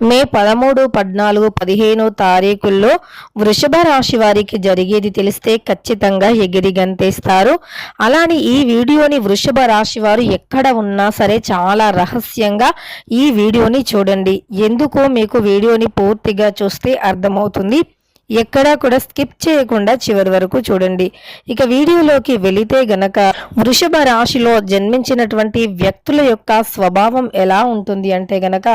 మే పదమూడు పద్నాలుగు పదిహేను తారీఖుల్లో వృషభ రాశి వారికి జరిగేది తెలిస్తే ఖచ్చితంగా ఎగిరి గంతేస్తారు అలానే ఈ వీడియోని వృషభ రాశి వారు ఎక్కడ ఉన్నా సరే చాలా రహస్యంగా ఈ వీడియోని చూడండి. ఎందుకో? మీకు వీడియోని పూర్తిగా చూస్తే అర్థమవుతుంది. ఎక్కడా కూడా స్కిప్ చేయకుండా చివరి వరకు చూడండి. ఇక వీడియోలోకి వెళితే గనక వృషభ రాశిలో జన్మించినటువంటి వ్యక్తుల యొక్క స్వభావం ఎలా ఉంటుంది అంటే గనక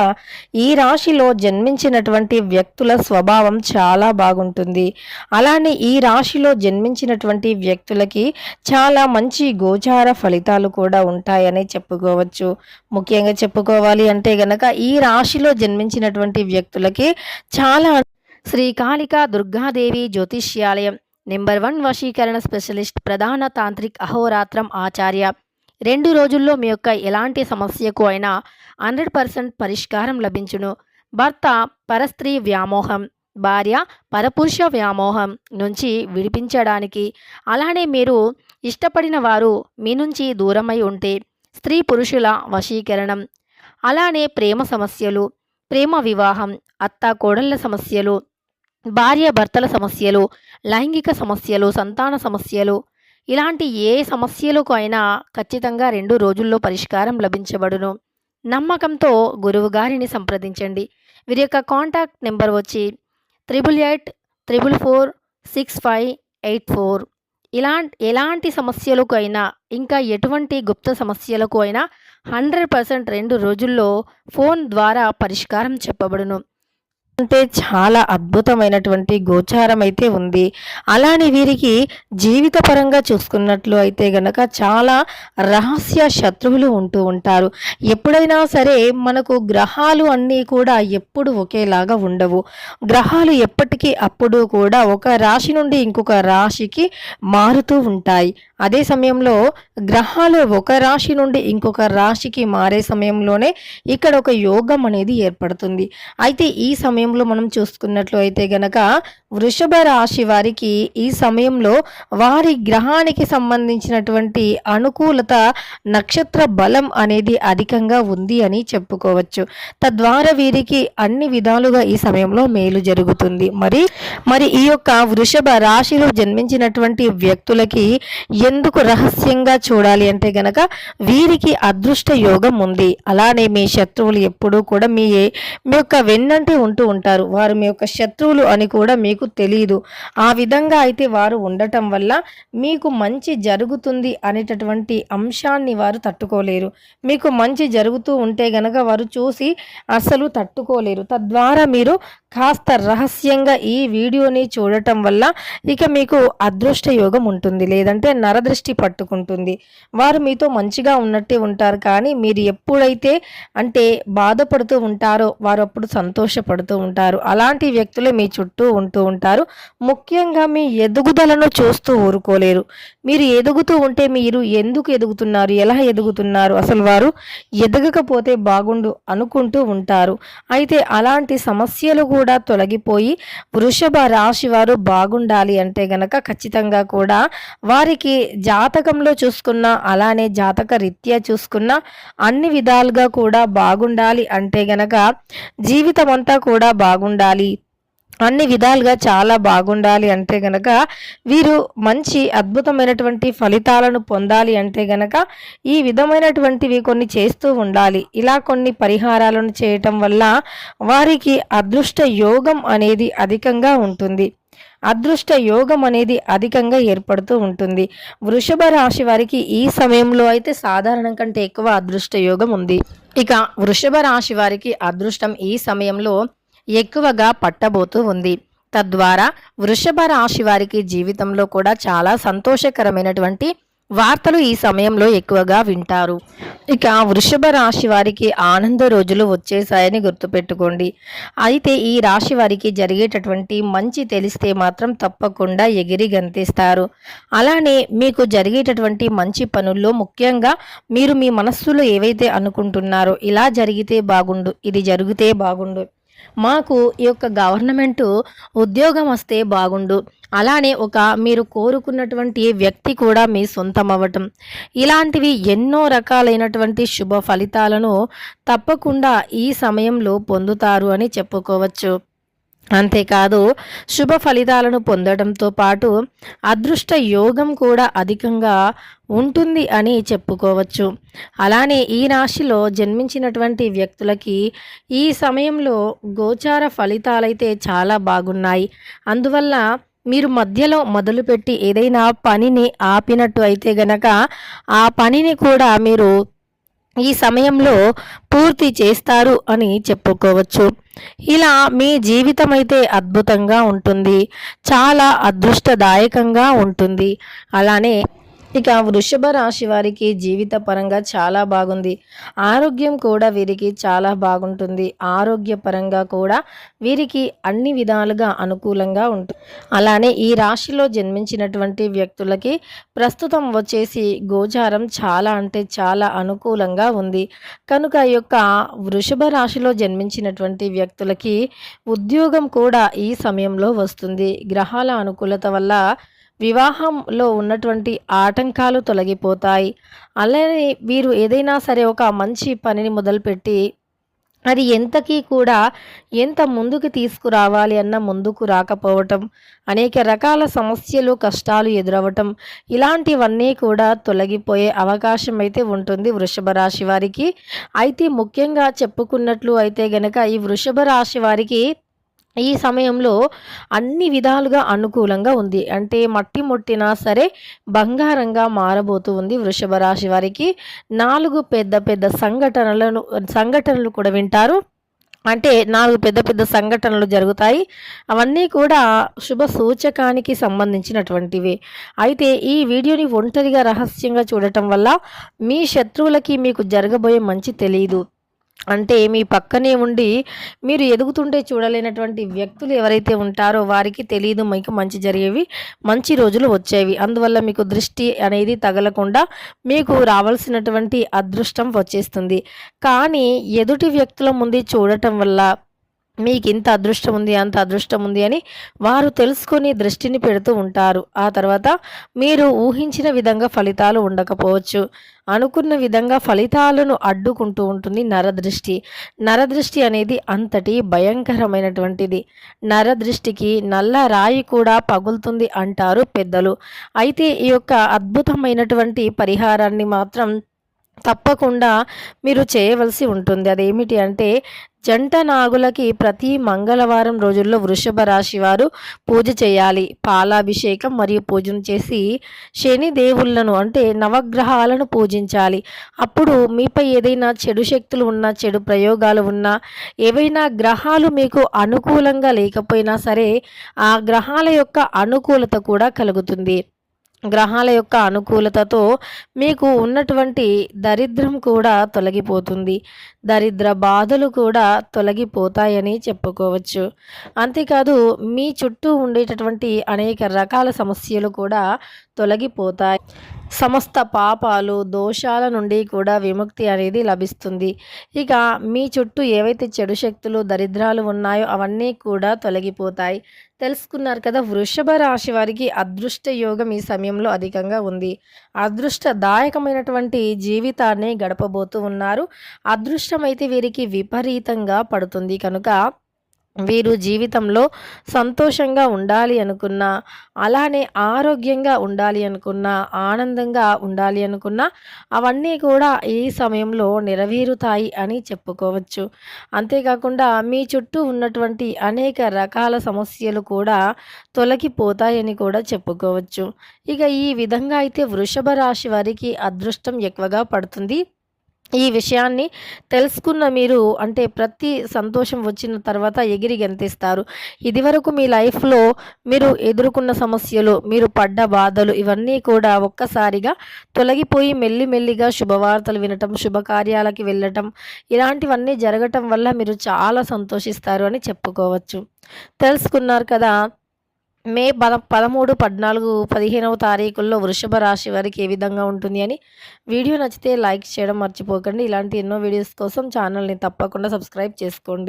ఈ రాశిలో జన్మించినటువంటి వ్యక్తుల స్వభావం చాలా బాగుంటుంది. అలానే ఈ రాశిలో జన్మించినటువంటి వ్యక్తులకి చాలా మంచి గోచార ఫలితాలు కూడా ఉంటాయని చెప్పుకోవచ్చు. ముఖ్యంగా చెప్పుకోవాలి అంటే గనక ఈ రాశిలో జన్మించినటువంటి వ్యక్తులకి చాలా శ్రీ కాళికా దుర్గాదేవి జ్యోతిష్యాలయం. నెంబర్ వన్ వశీకరణ స్పెషలిస్ట్ ప్రధాన తాంత్రిక్ అహోరాత్రం ఆచార్య. రెండు రోజుల్లో మీ యొక్క ఎలాంటి సమస్యకు అయినా హండ్రెడ్ పర్సెంట్ పరిష్కారం లభించును. భర్త పరస్త్రీ వ్యామోహం భార్య పరపురుష వ్యామోహం నుంచి విడిపించడానికి. అలానే మీరు ఇష్టపడిన వారు మీ నుంచి దూరమై ఉంటే స్త్రీ పురుషుల వశీకరణం. అలానే ప్రేమ సమస్యలు ప్రేమ వివాహం అత్త కోడళ్ళ సమస్యలు భార్య భర్తల సమస్యలు లైంగిక సమస్యలు సంతాన సమస్యలు ఇలాంటి ఏ సమస్యలకు అయినా ఖచ్చితంగా రెండు రోజుల్లో పరిష్కారం లభించబడును. నమ్మకంతో గురువు గారిని సంప్రదించండి. వీరి యొక్క కాంటాక్ట్ నెంబర్ వచ్చి triple eight triple four six five eight four. ఇలా ఎలాంటి సమస్యలకు అయినా ఇంకా ఎటువంటి గుప్త సమస్యలకు అయినా హండ్రెడ్ పర్సెంట్ రెండు రోజుల్లో ఫోన్ ద్వారా పరిష్కారం చెప్పబడును. అంటే చాలా అద్భుతమైనటువంటి గోచారం అయితే ఉంది. అలానే వీరికి జీవితపరంగా చూసుకున్నట్లు అయితే గనక చాలా రహస్య శత్రువులు ఉంటూ ఉంటారు. ఎప్పుడైనా సరే మనకు గ్రహాలు అన్నీ కూడా ఎప్పుడు ఒకేలాగా ఉండవు. గ్రహాలు ఎప్పటికీ అప్పుడు కూడా ఒక రాశి నుండి ఇంకొక రాశికి మారుతూ ఉంటాయి. అదే సమయంలో గ్రహాలు ఒక రాశి నుండి ఇంకొక రాశికి మారే సమయంలోనే ఇక్కడ ఒక యోగం అనేది ఏర్పడుతుంది. అయితే ఈ సమయం సమయంలో మనం చూసుకున్నట్లు అయితే గనక వృషభ రాశి వారికి ఈ సమయంలో వారి గ్రహానికి సంబంధించినటువంటి అనుకూలత నక్షత్ర బలం అనేది అధికంగా ఉంది అని చెప్పుకోవచ్చు. తద్వారా వీరికి అన్ని విధాలుగా ఈ సమయంలో మేలు జరుగుతుంది. మరి మరి ఈ యొక్క వృషభ రాశిలో జన్మించినటువంటి వ్యక్తులకి ఎందుకు రహస్యంగా చూడాలి అంటే గనక వీరికి అదృష్ట యోగం ఉంది. అలానే మీ శత్రువులు ఎప్పుడూ కూడా మీ మీ యొక్క వెన్నంటి ఉంటూ ఉంటారు. వారు మీ యొక్క శత్రువులు అని కూడా మీకు తెలియదు ఆ విధంగా అయితే వారు ఉండటం వల్ల మీకు మంచి జరుగుతుంది అనేటటువంటి అంశాన్ని వారు తట్టుకోలేరు. మీకు మంచి జరుగుతూ ఉంటే గనక వారు చూసి అసలు తట్టుకోలేరు. తద్వారా మీరు కాస్త రహస్యంగా ఈ వీడియోని చూడటం వల్ల ఇక మీకు అదృష్ట యోగం ఉంటుంది. లేదంటే నరదృష్టి పట్టుకుంటుంది. వారు మీతో మంచిగా ఉన్నట్టే ఉంటారు. కానీ మీరు ఎప్పుడైతే అంటే బాధపడుతూ ఉంటారో వారు అప్పుడు సంతోషపడుతూ ఉంటారు. అలాంటి వ్యక్తులే మీ చుట్టూ ఉంటూ ఉంటారు. ముఖ్యంగా మీ ఎదుగుదలను చూస్తూ ఊరుకోలేరు. మీరు ఎదుగుతూ ఉంటే మీరు ఎందుకు ఎదుగుతున్నారు? ఎలా ఎదుగుతున్నారు? అసలు వారు ఎదగకపోతే బాగుండు అనుకుంటూ ఉంటారు. అయితే అలాంటి సమస్యలు కూడా తొలగిపోయి వృషభ రాశి వారు బాగుండాలి అంటే గనక ఖచ్చితంగా కూడా వారికి జాతకంలో చూసుకున్న అలానే జాతక రీత్యా చూసుకున్న అన్ని విధాలుగా కూడా బాగుండాలి అంటే గనక జీవితం అంతా కూడా బాగుండాలి. అన్ని విధాలుగా చాలా బాగుండాలి అంటే గనక వీరు మంచి అద్భుతమైనటువంటి ఫలితాలను పొందాలి అంటే గనక ఈ విధమైనటువంటివి కొన్ని చేస్తూ ఉండాలి. ఇలా కొన్ని పరిహారాలను చేయటం వల్ల వారికి అదృష్ట యోగం అనేది అధికంగా ఉంటుంది. అదృష్ట యోగం అనేది అధికంగా ఏర్పడుతూ ఉంటుంది. వృషభ రాశి వారికి ఈ సమయంలో అయితే సాధారణం కంటే ఎక్కువ అదృష్ట యోగం ఉంది. ఇక వృషభ రాశి వారికి అదృష్టం ఈ సమయంలో ఎక్కువగా పట్టబోతూ ఉంది. తద్వారా వృషభ రాశి వారికి జీవితంలో కూడా చాలా సంతోషకరమైనటువంటి వార్తలు ఈ సమయంలో ఎక్కువగా వింటారు. ఇక వృషభ రాశి వారికి ఆనంద రోజులు వచ్చేసాయని గుర్తుపెట్టుకోండి. అయితే ఈ రాశి వారికి జరిగేటటువంటి మంచి తెలిస్తే మాత్రం తప్పకుండా ఎగిరి గంతేస్తారు. అలానే మీకు జరిగేటటువంటి మంచి పనుల్లో ముఖ్యంగా మీరు మీ మనస్సులో ఏవైతే అనుకుంటున్నారో ఇలా జరిగితే బాగుండు ఇది జరిగితే బాగుండు మాకు ఈ యొక్క గవర్నమెంట్ ఉద్యోగం వస్తే బాగుండు. అలానే ఒక మీరు కోరుకున్నటువంటి వ్యక్తి కూడా మీ సొంతం అవ్వటం ఇలాంటివి ఎన్నో రకాలైనటువంటి శుభ ఫలితాలను తప్పకుండా ఈ సమయంలో పొందుతారు అని చెప్పుకోవచ్చు. అంతేకాదు శుభ ఫలితాలను పొందడంతో పాటు అదృష్ట యోగం కూడా అధికంగా ఉంటుంది అని చెప్పుకోవచ్చు. అలానే ఈ రాశిలో జన్మించినటువంటి వ్యక్తులకి ఈ సమయంలో గోచార ఫలితాలైతే చాలా బాగున్నాయి. అందువల్ల మీరు మధ్యలో మొదలుపెట్టి ఏదైనా పనిని ఆపినట్టు అయితే గనక ఆ పనిని కూడా మీరు ఈ సమయంలో పూర్తి చేస్తారు అని చెప్పుకోవచ్చు. ఇలా మీ జీవితం అయితే అద్భుతంగా ఉంటుంది. చాలా అదృష్టదాయకంగా ఉంటుంది. అలానే ఇక వృషభ రాశి వారికి జీవిత పరంగా చాలా బాగుంది. ఆరోగ్యం కూడా వీరికి చాలా బాగుంటుంది. ఆరోగ్యపరంగా కూడా వీరికి అన్ని విధాలుగా అనుకూలంగా ఉంటుంది. అలానే ఈ రాశిలో జన్మించినటువంటి వ్యక్తులకి ప్రస్తుతం వచ్చేసి గోచారం చాలా అంటే చాలా అనుకూలంగా ఉంది. కనుక ఈ యొక్క వృషభ రాశిలో జన్మించినటువంటి వ్యక్తులకి ఉద్యోగం కూడా ఈ సమయంలో వస్తుంది. గ్రహాల అనుకూలత వల్ల వివాహంలో ఉన్నటువంటి ఆటంకాలు తొలగిపోతాయి. అలానే వీరు ఏదైనా సరే ఒక మంచి పనిని మొదలుపెట్టి అది ఎంతకీ కూడా ఎంత ముందుకు తీసుకురావాలి అన్న ముందుకు రాకపోవటం అనేక రకాల సమస్యలు కష్టాలు ఎదురవటం ఇలాంటివన్నీ కూడా తొలగిపోయే అవకాశం అయితే ఉంటుంది వృషభ రాశి వారికి. అయితే ముఖ్యంగా చెప్పుకున్నట్లు అయితే గనక ఈ వృషభ రాశి వారికి ఈ సమయంలో అన్ని విధాలుగా అనుకూలంగా ఉంది. అంటే మట్టి ముట్టినా సరే బంగారంగా మారబోతూ ఉంది వృషభ రాశి వారికి. నాలుగు పెద్ద పెద్ద సంఘటనలను సంఘటనలు కూడా వింటారు. అంటే నాలుగు పెద్ద పెద్ద సంఘటనలు జరుగుతాయి. అవన్నీ కూడా శుభ సూచకానికి సంబంధించినటువంటివి. అయితే ఈ వీడియోని ఒంటరిగా రహస్యంగా చూడటం వల్ల మీ శత్రువులకి మీకు జరగబోయే మంచి తెలియదు అంటే మీ పక్కనే ఉండి మీరు ఎదుగుతుంటే చూడలేనటువంటి వ్యక్తులు ఎవరైతే ఉంటారో వారికి తెలియదు మీకు మంచి జరిగేవి మంచి రోజులు వచ్చేవి. అందువల్ల మీకు దృష్టి అనేది తగలకుండా మీకు రావాల్సినటువంటి అదృష్టం వచ్చేస్తుంది. కానీ ఎదుటి వ్యక్తుల ముందు చూడటం వల్ల మీకు ఇంత అదృష్టం ఉంది అంత అదృష్టం ఉంది అని వారు తెలుసుకొని దృష్టిని పెడుతూ ఉంటారు. ఆ తర్వాత మీరు ఊహించిన విధంగా ఫలితాలు ఉండకపోవచ్చు. అనుకున్న విధంగా ఫలితాలను అడ్డుకుంటూ ఉంటుంది నరదృష్టి. నరదృష్టి అనేది అంతటి భయంకరమైనటువంటిది. నరదృష్టికి నల్ల రాయి కూడా పగులుతుంది అంటారు పెద్దలు. అయితే ఈ యొక్క అద్భుతమైనటువంటి పరిహారాన్ని మాత్రం తప్పకుండా మీరు చేయవలసి ఉంటుంది. అదేమిటి అంటే జంట నాగులకి ప్రతి మంగళవారం రోజుల్లో వృషభ రాశి వారు పూజ చేయాలి. పాలాభిషేకం మరియు పూజను చేసి శని దేవుళ్ళను అంటే నవగ్రహాలను పూజించాలి. అప్పుడు మీపై ఏదైనా చెడు శక్తులు ఉన్నా చెడు ప్రయోగాలు ఉన్నా ఏవైనా గ్రహాలు మీకు అనుకూలంగా లేకపోయినా సరే ఆ గ్రహాల యొక్క అనుకూలత కూడా కలుగుతుంది. గ్రహాల యొక్క అనుకూలతతో మీకు ఉన్నటువంటి దరిద్రం కూడా తొలగిపోతుంది. దరిద్ర బాధలు కూడా తొలగిపోతాయని చెప్పుకోవచ్చు. అంతేకాదు మీ చుట్టూ ఉండేటటువంటి అనేక రకాల సమస్యలు కూడా తొలగిపోతాయి. సమస్త పాపాలు దోషాల నుండి కూడా విముక్తి అనేది లభిస్తుంది. ఇక మీ చుట్టూ ఏవైతే చెడు శక్తులు దరిద్రాలు ఉన్నాయో అవన్నీ కూడా తొలగిపోతాయి. తెలుసుకున్నారు కదా వృషభ రాశి వారికి అదృష్ట యోగం ఈ సమయంలో అధికంగా ఉంది. అదృష్టదాయకమైనటువంటి జీవితాన్ని గడపబోతూ ఉన్నారు. అదృష్టం అయితే వీరికి విపరీతంగా పడుతుంది. కనుక వీరు జీవితంలో సంతోషంగా ఉండాలి అనుకున్నా అలానే ఆరోగ్యంగా ఉండాలి అనుకున్నా ఆనందంగా ఉండాలి అనుకున్నా అవన్నీ కూడా ఈ సమయంలో నెరవేరుతాయి అని చెప్పుకోవచ్చు. అంతేకాకుండా మీ చుట్టూ ఉన్నటువంటి అనేక రకాల సమస్యలు కూడా తొలగిపోతాయని కూడా చెప్పుకోవచ్చు. ఇక ఈ విధంగా అయితే వృషభ రాశి వారికి అదృష్టం ఎక్కువగా పడుతుంది. ఈ విషయాన్ని తెలుసుకున్న మీరు అంటే ప్రతి సంతోషం వచ్చిన తర్వాత ఎగిరి గెంతిస్తారు. ఇదివరకు మీ లైఫ్లో మీరు ఎదుర్కొన్న సమస్యలు మీరు పడ్డ బాధలు ఇవన్నీ కూడా ఒక్కసారిగా తొలగిపోయి మెల్లిమెల్లిగా శుభవార్తలు వినటం శుభకార్యాలకి వెళ్ళటం ఇలాంటివన్నీ జరగటం వల్ల మీరు చాలా సంతోషిస్తారు అని చెప్పుకోవచ్చు. తెలుసుకున్నారు కదా మే పద పదమూడు పద్నాలుగు పదిహేనవ తారీఖుల్లో వృషభ రాశి వారికి ఏ విధంగా ఉంటుంది అని వీడియో నచ్చితే లైక్ చేయడం మర్చిపోకండి. ఇలాంటి ఎన్నో వీడియోస్ కోసం ఛానల్ని తప్పకుండా సబ్స్క్రైబ్ చేసుకోండి.